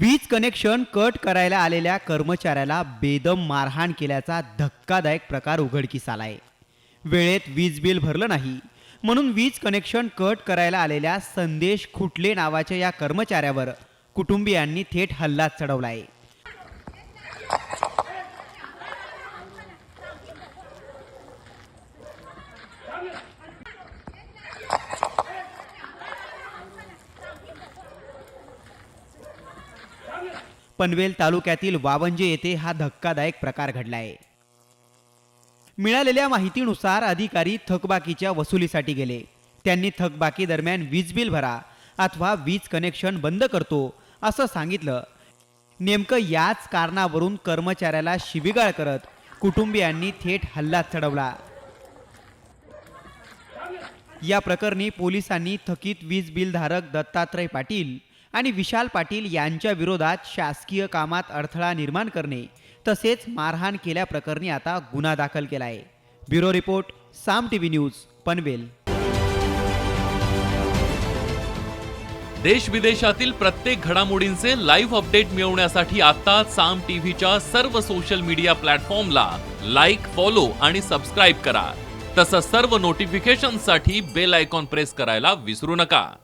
वीज connection cut करायला आलेल्या कर्मचाऱ्याला बेदम मारहाण केल्याचा धक्कादायक प्रकार उघडकीस आलाय वेळेत वीज बिल भरलं नाही. म्हणून वीज कनेक्शन कट करायला आलेल्या संदेश खुटले नावाच्या या कर्मचाऱ्यावर कुटुंबियांनी थेट हल्ला चढवलाय पनवेल तालुक्यातील वावंजे येथे हा धक्कादायक प्रकार घडलाय. मिळालेल्या माहितीनुसार अधिकारी थकबाकीच्या वसुलीसाठी गेले. त्यांनी थकबाकी दरम्यान वीज बिल भरा अथवा वीज कनेक्शन बंद करतो असं सांगितलं. नेमकं याच कारणावरून कर्मचाऱ्याला शिबिगाळ करत कुटुंबियांनी थेट हल्ला चढवला. या प्रकरणी पोलिसांनी थकीत वीज बिलधारक दत्तात्रय पाटील आणि विशाल पाटील यांच्या विरोधात शासकीय कामात अडथळा निर्माण करणे तसेच मारहाण केल्याप्रकरणी आता गुन्हा दाखल केला आहे bureau report Saam TV news Panvel. देश विदेशातील प्रत्येक घडामोडींचे लाईव्ह अपडेट मिळवण्यासाठी आता साम टीव्हीच्या सर्व सोशल मीडिया प्लॅटफॉर्मला लाईक फॉलो आणि सबस्क्राईब करा. तसंच सर्व नोटिफिकेशनसाठी बेल आयकॉन प्रेस करायला विसरू नका.